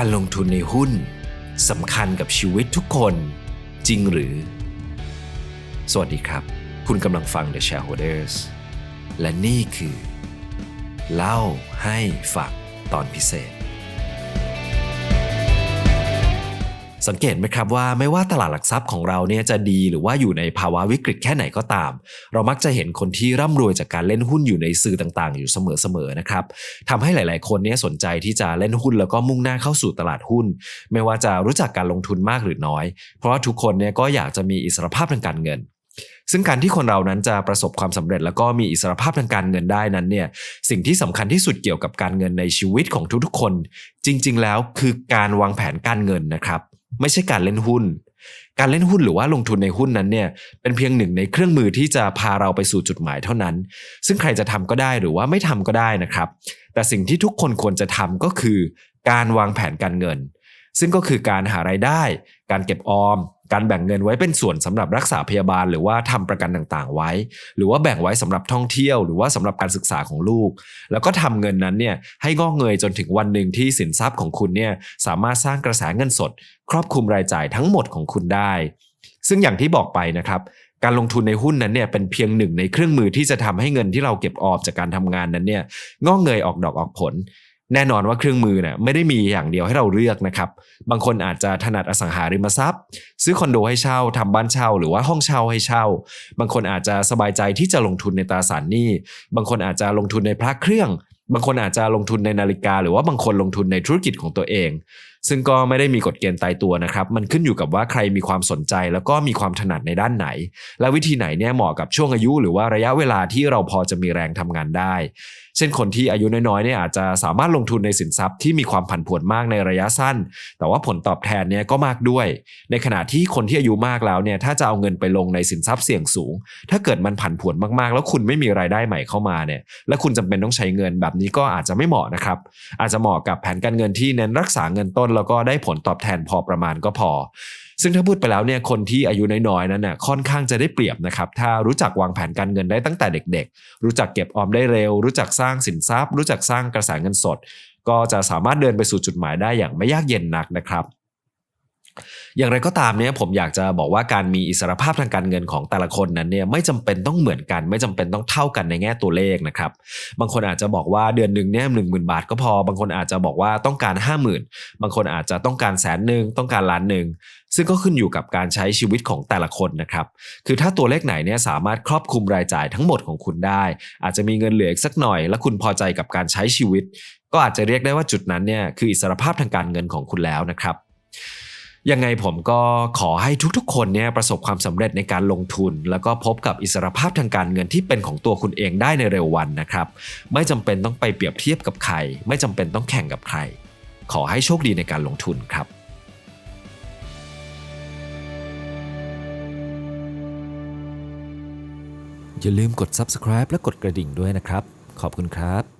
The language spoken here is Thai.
การลงทุนในหุ้นสำคัญกับชีวิตทุกคนจริงหรือ สวัสดีครับ คุณกำลังฟัง The Shareholders และนี่คือ เล่าให้ฟังตอนพิเศษ สังเกตไหมครับว่าไม่ว่าตลาดหลักทรัพย์ของเราเนี่ยจะดีหรือว่าอยู่ในภาวะวิกฤตแค่ไหนก็ตาม เรามักจะเห็นคนที่ร่ำรวยจากการเล่นหุ้นอยู่ในสื่อต่างๆ อยู่เสมอๆนะครับทำให้หลายๆ คนเนี่ยสนใจที่จะเล่นหุ้นแล้วก็มุ่งหน้าเข้าสู่ตลาดหุ้น ไม่ว่าจะรู้จักการลงทุนมากหรือน้อย เพราะว่าทุกคนเนี่ยก็อยากจะมีอิสรภาพทางการเงินซึ่งการที่คนเรานั้นจะประสบความสำเร็จแล้วก็มีอิสรภาพทางการเงินได้นั้นเนี่ยสิ่งที่สำคัญที่สุดเกี่ยวกับการเงินในชีวิตของทุกๆคน จริง ๆ แล้วคือการวางแผนการเงินนะครับ ไม่ใช่การเล่นหุ้น การเล่นหุ้นหรือว่าลงทุนในหุ้นนั้นเนี่ยเป็นเพียงหนึ่งในเครื่องมือที่จะพาเราไปสู่จุดหมายเท่านั้น ซึ่งใครจะทำก็ได้หรือว่าไม่ทำก็ได้นะครับ แต่สิ่งที่ทุกคนควรจะทำก็คือ การวางแผนการเงิน ซึ่งก็คือการหารายได้ การเก็บออม การแบ่งเงินไว้เป็นส่วนสำหรับรักษาพยาบาล หรือว่าทำประกันต่างๆ ไว้ หรือว่าแบ่งไว้สำหรับท่องเที่ยว หรือว่าสำหรับการศึกษาของลูก แล้วก็ทำเงินนั้นเนี่ยให้งอกเงยจนถึงวันหนึ่งที่สินทรัพย์ของคุณเนี่ยสามารถสร้างกระแสเงินสด ครอบคลุมรายจ่ายทั้งหมดของคุณได้ ซึ่งอย่างที่บอกไปนะครับการลงทุนในหุ้นนั้นเนี่ยเป็นเพียงหนึ่งในเครื่องมือที่จะทำให้เงินที่เราเก็บออมจากการทำงานนั้นเนี่ยงอกเงยออกดอกออกผล แน่นอนว่าเครื่องมือเนี่ยไม่ได้มีอย่างเดียวให้เราเลือกนะครับ บางคนอาจจะถนัดอสังหาริมทรัพย์ ซื้อคอนโดให้เช่าทำบ้านเช่า หรือว่าห้องเช่าให้เช่า บางคนอาจจะสบายใจที่จะลงทุนในตราสารหนี้ บางคนอาจจะลงทุนในพระเครื่อง บางคนอาจจะลงทุนในนาฬิกา หรือว่าบางคนลงทุนในธุรกิจของตัวเองซึ่งก็ไม่ได้มีกฎเกณฑ์ตายตัวนะครับ มันขึ้นอยู่กับว่าใครมีความสนใจ แล้วก็มีความถนัดในด้านไหน และวิธีไหนเนี่ยเหมาะกับช่วงอายุ หรือว่าระยะเวลาที่เราพอจะมีแรงทำงานได้ เช่นคนที่อายุน้อยๆเนี่ยอาจจะสามารถลงทุนในสินทรัพย์ที่มีความผันผวนมากในระยะสั้น แต่ว่าผลตอบแทนเนี่ยก็มากด้วย ในขณะที่คนที่อายุมากแล้วเนี่ยถ้าจะเอาเงินไปลงในสินทรัพย์เสี่ยงสูง ถ้าเกิดมันผันผวนมากๆ แล้วคุณไม่มีรายได้ใหม่เข้ามาเนี่ยและคุณจำเป็นต้องใช้เงินแบบนี้ก็อาจจะไม่เหมาะนะครับอาจจะเหมาะกับแผนการเงินที่เน้นรักษาเงินต้นแล้วก็ได้ผลตอบแทนพอประมาณก็พอ ซึ่งถ้าพูดไปแล้วเนี่ยคนที่อายุน้อยๆนั้นน่ะค่อนข้างจะได้เปรียบนะครับถ้ารู้จักวางแผนการเงินได้ตั้งแต่เด็ก ๆ รู้จักเก็บออมได้เร็ว รู้จักสร้างสินทรัพย์ รู้จักสร้างกระแสเงินสด ก็จะสามารถเดินไปสู่จุดหมายได้อย่างไม่ยากเย็นนักนะครับ อย่างไรก็ตามเนี่ยผมอยากจะบอกว่าการมีอิสรภาพทางการเงินของแต่ละคนนั้นเนี่ยไม่จำเป็นต้องเหมือนกัน ไม่จำเป็นต้องเท่ากันในแง่ตัวเลขนะครับบางคนอาจจะบอกว่าเดือนหนึ่งเนี่ยหนึ่งหมื่นบาทก็พอบางคนอาจจะบอกว่าต้องการ 5 0,000 บางคนอาจจะต้องการแสนหนึ่งต้องการล้านหนึ่งซึ่งก็ขึ้นอยู่กับการใช้ชีวิตของแต่ละคนนะครับ คือถ้าตัวเลขไหนเนี่ยสามารถครอบคลุมรายจ่ายทั้งหมดของคุณได้ อาจจะมีเงินเหลืออีกสักหน่อย และคุณพอใจกับการใช้ชีวิต ก็อาจจะเรียกได้ว่าจุดนั้นเนี่ยคืออิสรภาพทางการเงินของคุณแล้วนะครับ ยังไงผมก็ขอให้ทุกๆ คนเนี่ยประสบความสำเร็จในการลงทุน แล้วก็พบกับอิสรภาพทางการเงินที่เป็นของตัวคุณเองได้ในเร็ววันนะครับ ไม่จำเป็นต้องไปเปรียบเทียบกับใคร ไม่จำเป็นต้องแข่งกับใคร ขอให้โชคดีในการลงทุนครับอย่าลืมกด subscribe และกดกระดิ่งด้วยนะครับ ขอบคุณครับ